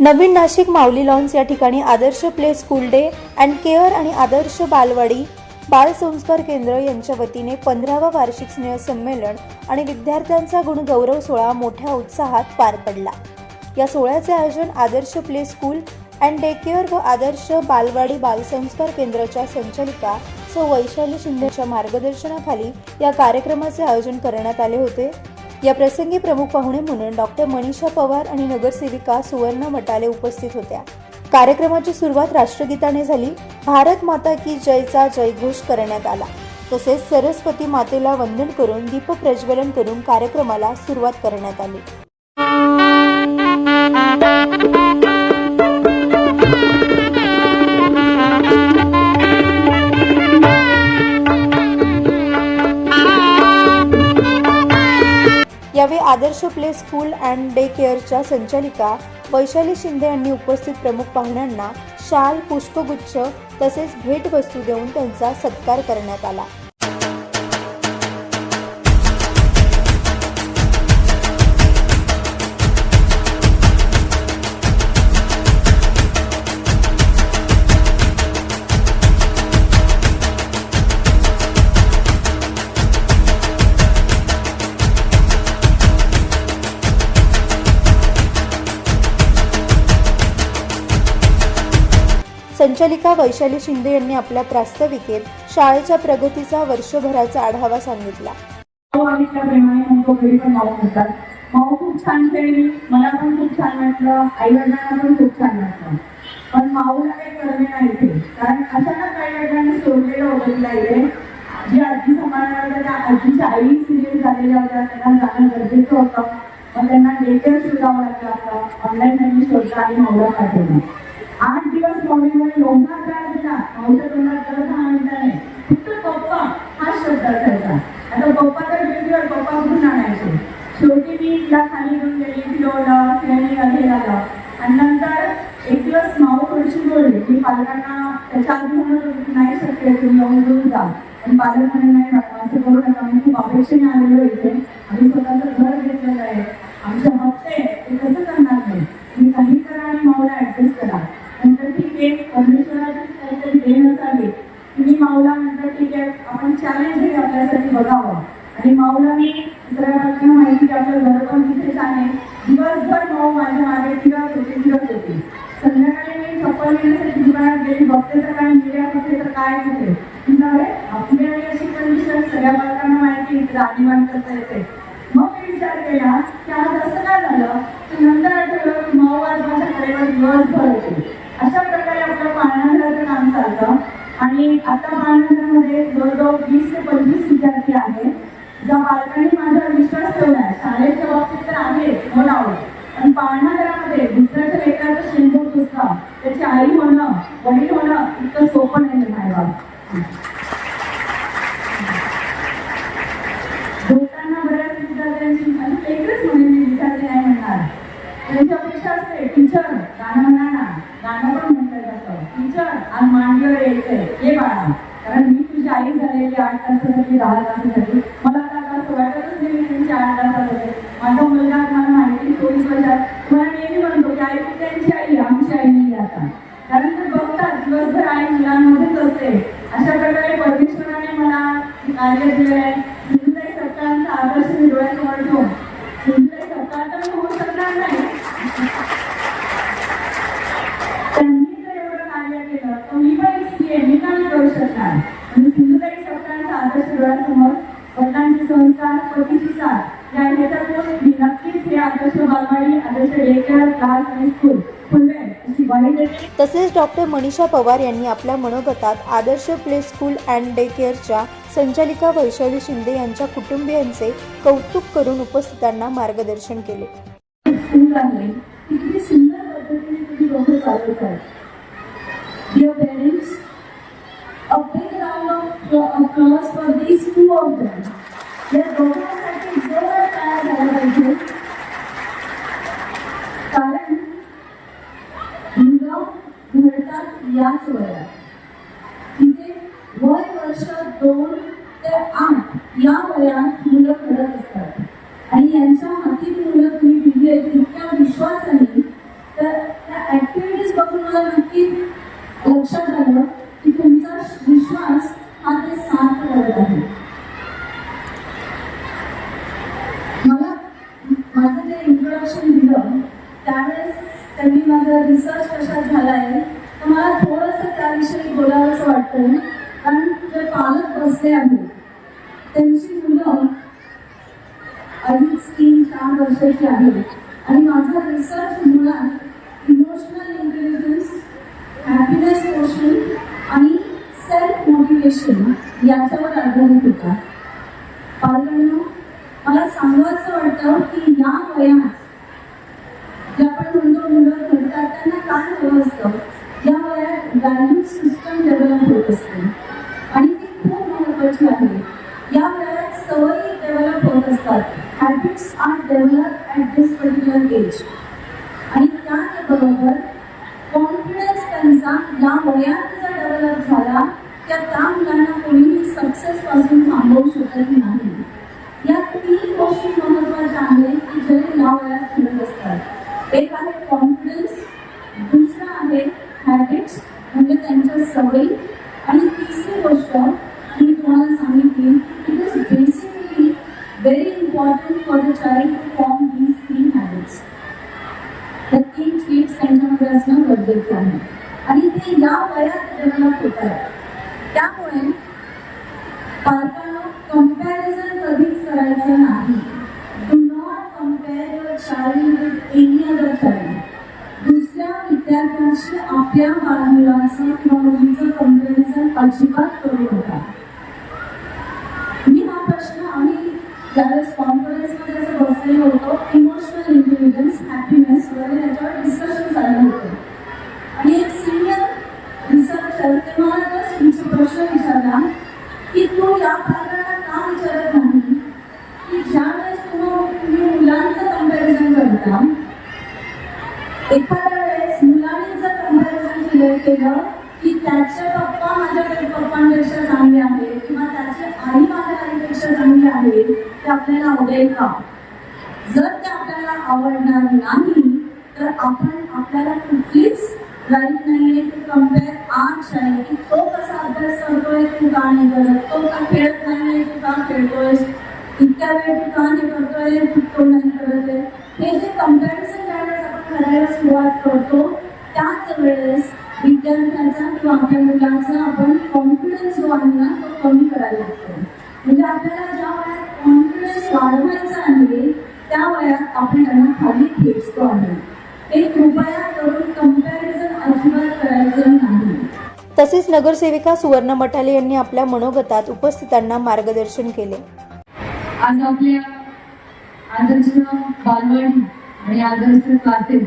नवीन नाशिक माऊली lawns या ठिकाणी Adarsh play school day and care आणि आदर्श बालवाडी बाळसंस्कार केंद्र यांच्या वतीने पंधरावा वार्षिक स्नेह संमेलन आणि विद्यार्थ्यांचा गुणगौरव सोहळा मोठ्या उत्साहात पार पडला. या सोहळ्याचे आयोजन Adarsh play school and day care व आदर्श बालवाडी बालसंस्कार केंद्राच्या संचालिका सौ वैशाली शिंदेच्या मार्गदर्शनाखाली या कार्यक्रमाचे आयोजन करण्यात आले होते. या प्रसंगी प्रमुख पाहुणे म्हणून डॉक्टर मनीषा पवार आणि नगरसेविका सुवर्ण मटाले उपस्थित होत्या. कार्यक्रमाची सुरुवात राष्ट्रगीताने झाली. भारत माता की जयचा जयघोष करण्यात आला. तसेच सरस्वती मातेला वंदन करून दीप प्रज्वलन करून कार्यक्रमाला सुरुवात करण्यात आली. Adarsh play school and day केअरच्या संचालिका वैशाली शिंदे यांनी उपस्थित प्रमुख पाहुण्यांना शाल पुष्पगुच्छ तसेच भेटवस्तू देऊन त्यांचा सत्कार करण्यात आला. संचालिका वैशाली शिंदे यांनी आपल्या प्रास्ताविकेत शाळेच्या प्रगतीचा वर्षभराचा आढावा सांगितला. हो, तो खूप छान खेळली. मला पण खूप छान वाटलं. आई वडिलांना पण खूप छान वाटलं. पण माऊला काही कळले नाही ते. कारण अचानक आई वडिलांनी सोडलेलं होतं तिला जे आजी सांभाळणार होत्या त्या आजीच्या आई सिरियस झालेल्या होत्या. त्यांना जाणं गरजेचं होतं. मग त्यांना लेटर शोधावं लागलं होतं. ऑनलाईन त्यांनी शोधलं आणि माऊला पाठवलं. आठ दिवस मॉर्निंगमध्ये एवढा काय दिला माऊच्या तोंडात करत दहा फक्त पप्पा हा शब्द असायचा. आता पप्पा तर वेगवेगळं पप्पा कुठून आणायचे? शेवटी मी तिला खाली घेऊन गेली फिरवलं फिरणी वगैरे आलं. आणि नंतर एक दिवस माऊ थोडीशी बोलली की पालकांना त्याच्या आधी म्हणून नाही शक्य तुम्ही येऊन घेऊन जा. पण पालक म्हणे नाही मॅडम असं करू नका. मी खूप अपेक्षेने आलेलो इथे. आम्ही स्वतःचं घर घेतलेलं आहे. आमचे हप्ते ते कसं करणार नाही? तुम्ही काही करा आणि माऊला ऍडजस्ट करा. नंतर ठीक आहे परमेश्वराची काहीतरी देण असावी. तुम्ही माऊला म्हणतात ठीक आहे आपण चॅलेंज हे आपल्यासाठी बघावं. आणि माऊला मी दुसऱ्या बातम्या माहिती की आपलं घर पण तिथेच आहे. दिवसभर माऊ माझ्या मागे फिरत होते फिरत होते. संध्याकाळी मी चप्पल घेण्यासाठी दुकानात गेली. बघते तर काय मिळ्या कुठे तर काय कुठे म्हटलं, आपली अशी कंडिशन सगळ्या बालकांना माहिती आहे, राजमान कसं येते. मग मी विचार केला की आज असं काय झालं? तर नंतर आठवलं की माऊ आज माझ्या कडेवर दिवसभर होते. अशा प्रकारे आपलं पाळणाघराचं काम चालतं. आणि आता पाळणाघरामध्ये जवळजवळ वीस ते पंचवीस विद्यार्थी आहेत. ज्या बालकांनी माझा विश्वास ठेवला आहे शाळेच्या बाबतीत तर आहे म्हणावं. पण पाळणाघरामध्ये दुसऱ्याच्या लेकराचं शेंबूर पुसणं त्याची आई होणं वडील होणं इतकं सोपं नाही बाबा झोपताना बऱ्याच विद्यार्थ्यांची म्हणजे एकच म्हणेन मी विद्यार्थी नाही म्हणणार त्यांची अपेक्षा असते टीचर गाणं म्हणा ना गाणं पण म्हटलं जातं टीचर आज मांडीवर यायचंय ये बाळा कारण मी तुझी आई झालेली आठ तासासाठी दहा तासासाठी मला आता आता असं वाटतच नाही मी त्यांची आठ तासासाठी माझा मुलगा मला माहिती चोवीस वर्षात तुम्हाला नेहमी म्हणतो की आई तू त्यांची आई आमची आई नाही आता कारण ते बघतात दिवसभर आई मुलांमध्येच असते अशा प्रकारे परमेश्वराने मला हे कार्य दिलं आहे सिंधुताई सरकारांचा आदर्श मी डोळ्यासमोर ठेवून सिंधुताई सरकार तर मी होऊ शकणार नाही त्यांनी जर एवढं कार्य केलं तर मी पण स्त्री आहे मी का नाही करू शकणार आणि सिंधुताई सरकारचा आदर्श डोळ्यासमोर वडिलांचे संस्कार पतीची या ह्याच्यातून मी नक्कीच हे आदर्श बालवाडी आदर्श डेकेअर क्लास स्कूल तसेच डॉक्टर मनीषा पवार यांनी आपल्या मनोगतात Adarsh play school and day केअरच्या संचालिका वैशाली शिंदे यांच्या कुटुंबियांचे कौतुक करून उपस्थितांना मार्गदर्शन केले. सुंदर these two of them जोरात तयार झाला पाहिजे कारण मुलं घडतात याच वयात तिथे वय वर्ष दोन ते आठ या वयात मुलं घडत असतात आणि यांच्या हाती मुलं तुम्ही दिली आहेत इतक्या विश्वासाने तर त्या मला नक्की लक्षात आलं की तुमचा विश्वास हा ते सार्थ करत आहे मला माझं जे इंट्रोडक्शन दिलं त्यावेळेस त्यांनी रिसर्च कशा झाला आहे तर मला थोडंसं त्याविषयी बोलावंसं वाटतं कारण जे पालक बसले आहेत त्यांची मुलं अडीच तीन चार वर्षाची आहेत. आणि माझा रिसर्च मुलात इमोशनल इंटेलिजन्स हॅपीनेस पोषण आणि सेल्फ मोटिवेशन याच्यावर आधारित होता. पालकांना मला सांगायचं वाटतं की या वयात ज्या आपण म्हणतो मुलं करताना काय हवं असतं? या वयात व्हॅल्यू सिस्टम डेव्हलप होत असते. आणि ती खूप महत्वाची आहे. या वयात सवयी डेव्हलप होत असतात. Habits are develop at this particular age आणि त्याचबरोबर कॉन्फिडन्स त्यांचा या वयात जर डेव्हलप झाला त्या मुलांना कोणी सक्सेस पासून थांबवू शकत नाही या तीन गोष्टी महत्त्वाच्या आहेत की जे या वयात घडत असतात एक आहे कॉन्फिडन्स दुसरा आहे हॅबिट्स म्हणजे त्यांच्या सवयी आणि तिसरी गोष्ट मी तुम्हाला सांगितली it is basically very important for the child to form these three habits त्या तीन ट्रीट्स त्यांच्यामध्ये असणं गरजेचं आहे आणि ते या वयात डेव्हलप होत आहे त्यामुळे पालकांना कंपॅरिझन कधीच करायचं नाही. Do not compare your child with any other child दुसऱ्या विद्यार्थ्यांशी आपल्या बालमुलाचं किंवा मुलीचं कंपॅरिझन अजिबात करू नका. मी हा प्रश्न आम्ही ज्यावेळेस कॉन्फरन्समध्ये असं बसलेलो होतो इमोशनल इंटेलिजन्स हॅपीनेस वगैरे याच्यावर डिस्कशन चाललं होतं. आणि एक सिनियर रिसर्चर ते मला तुमचा प्रश्न विचारला की तू या पालकांना का विचारत नाही? की ज्यावेळेस वेळेस तुम्ही मुलांचं कंपॅरिझन करता एखाद्या वेळेस मुलांनी जर कंपॅरिझन केलं केलं की त्याचे पप्पा माझ्या पप्पांपेक्षा चांगले आहेत किंवा त्याचे आई माझ्या आईपेक्षा चांगले आहे ते आपल्याला आवडेल का? जर ते आपल्याला आवडणार नाही तर आपण आपल्याला कुठलीच राईट नाहीये टू कंपेअर आज आहे. की करतोय नाही करत तो का खेळत नाही तू का खेळतोयस इतक्या वेळ तू का नाही करतोय तू तो नाही करत आहे. हे जे कंपॅरिझन ज्यावेळेस आपण करायला सुरुवात करतो त्याच वेळेस विद्यार्थ्यांचा किंवा आपल्या मुलांचा आपण कॉन्फिडन्स जो आहे ना तो कमी करायला लागतो. म्हणजे आपल्याला ज्या वयात कॉन्फिडन्स वाढवायचा आहे त्या वयात आपण त्यांना तसेच नगरसेविका सुवर्ण मठाले यांनी आपल्या मनोगतात उपस्थितांना मार्गदर्शन केले. आज आपल्या आदर्श बालवाडी आणि आदर्श क्लासेस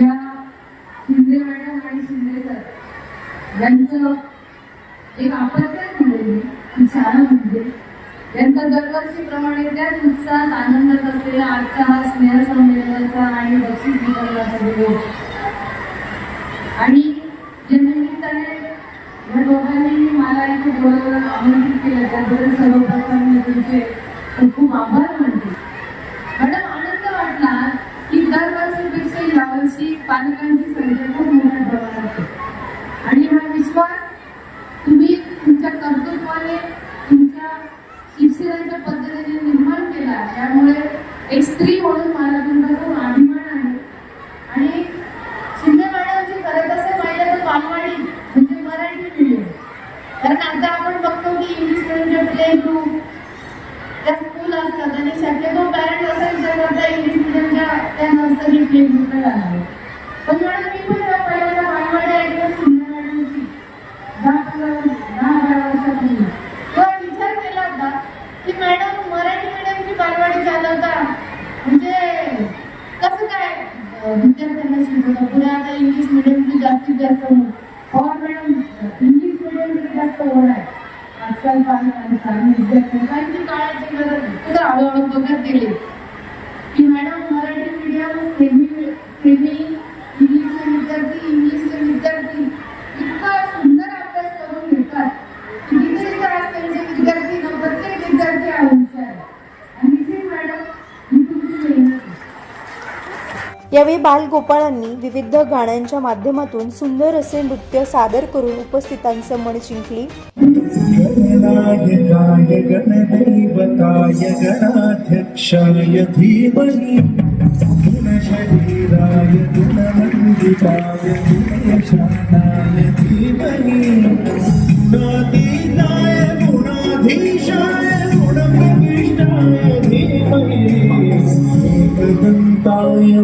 या शिंदे मॅडम आणि शिंदे सर यांचं एक आपत्काल म्हणजे शाळा म्हणजे यांचा दरवर्षीप्रमाणे त्याच उत्साहात आनंदात असलेला आजचा हा स्नेहसंमेलनाचा आणि बक्षीस वितरणाचा दिवस. आणि ज्यांनी निमित्ताने या दोघांनी मला इथे बोलायला आमंत्रित केलं. त्याबद्दल सर्वप्रथम मी तुमचे खूप खूप आभार मानते. मॅडम आनंद वाटला की दरवर्षीपेक्षा यावर्षी पालकांची संख्या खूप मोठ्या प्रमाणात आणि हा विश्वास तुम्ही तुमच्या कर्तृत्वाने तुमच्या शिक्षणाच्या पद्धतीने निर्माण केला. त्यामुळे एक स्त्री म्हणून मला तुमचा खूप अभिमान आहे आणि शिंदे मॅडमची खरं तसं पाहिलं तर बालवाडी म्हणजे मराठी मिडियम कारण आता आपण बघतो की इंग्लिश मिडियमचे प्ले ग्रुप त्या स्कूल असतात आणि शक्यतो पॅरेंट असा विचार करतात इंग्लिश मिडियमच्या त्या नर्सरी प्ले ग्रुपला जाणार पण मॅडम मी पण जेव्हा पहिल्यांदा बालवाडी ऐकलं शिंदे मॅडमची. दहा पंधरा दहा बारा वर्षापूर्वी तेव्हा विचार केला होता की मॅडम मराठी मिडियमची बालवाडी चालवता म्हणजे कसं काय अं, विद्यार्थ्यांना शिकवता? पुढे आता इंग्लिश मिडियमची जास्तीत जास्त होईल हो, मॅडम इंग्लिश मिडियमची जास्त होणार आहे आजकाल काळाची गरज आहे तर हळूहळू बघत गेले की madam Marathi medium semi semi इंग्लिशचे विद्यार्थी इंग्लिशचे विद्यार्थी इतका सुंदर अभ्यास करून घेतात की तिथे तिथे आज त्यांचे विद्यार्थी ना प्रत्येक विद्यार्थी हा हुशार आहे आणि निश्चित मॅडम मी तुमची मेहनत आहे. यावेळी बालगोपाळांनी विविध गाण्यांच्या माध्यमातून सुंदर असे नृत्य सादर करून उपस्थितांचं मन जिंकली गणनायकाय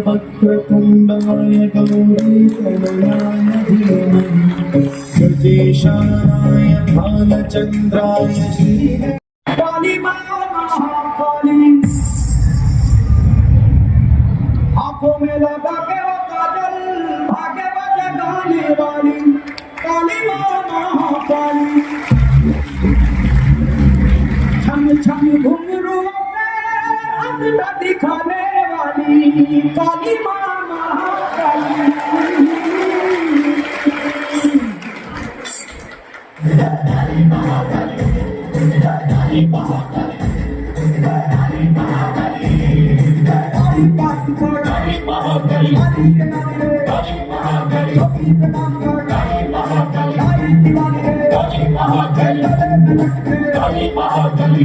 वक्रतुण्डाय गौरीतनयाय धीमहि गजेशानाय भालचन्द्राय श्री महाकाली आंखों में लगा के वो काजल भागे बजे गाने वाली काली माँ महाकाली छम छम घुंघरू दिखाने काली काली माँ महाकाली। काली महाकाली। काली महाकाली। काली महाकाली। काली काली महाकाली काली महाकाली काली महाकाली काली महाकाली काली महाकाली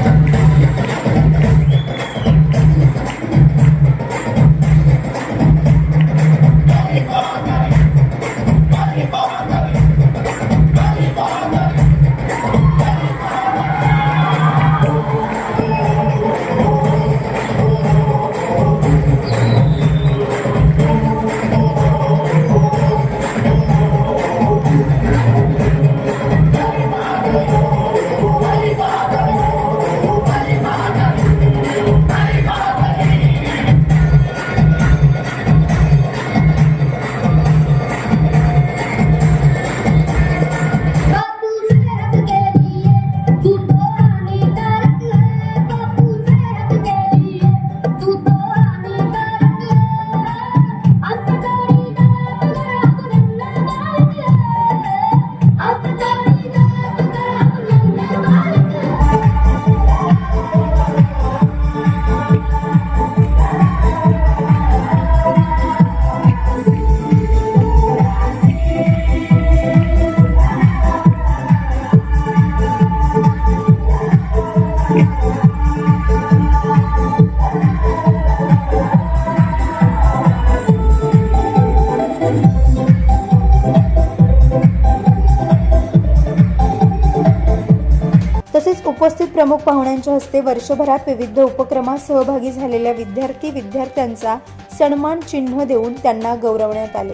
प्रमुख पाहुण्यांच्या हस्ते वर्षभरात विविध उपक्रमात सहभागी झालेल्या विद्यार्थी विद्यार्थ्यांचा सन्मान चिन्ह देऊन त्यांना गौरवण्यात आले.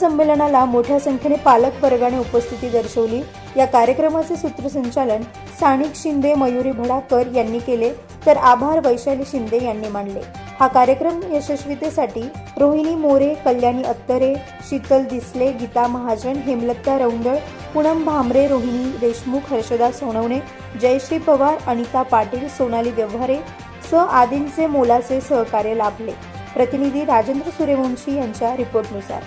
संमेलनाला मोठ्या संख्येने पालक वर्गाने उपस्थिती दर्शवली. या कार्यक्रमाचे सूत्रसंचालन साणिक शिंदे मयुरी भडाकर यांनी केले. तर आभार वैशाली शिंदे यांनी मानले. हा कार्यक्रम यशस्वीतेसाठी रोहिणी मोरे कल्याणी अत्तरे शीतल दिसले गीता महाजन हेमलत्ता रौंदळ पूनम भामरे रोहिणी देशमुख हर्षदा सोनवणे जयश्री पवार अनिता पाटील सोनाली व्यवहारे स. आदींचे मोलाचे सहकार्य लाभले. प्रतिनिधी राजेंद्र सूर्यवंशी यांच्या रिपोर्टनुसार.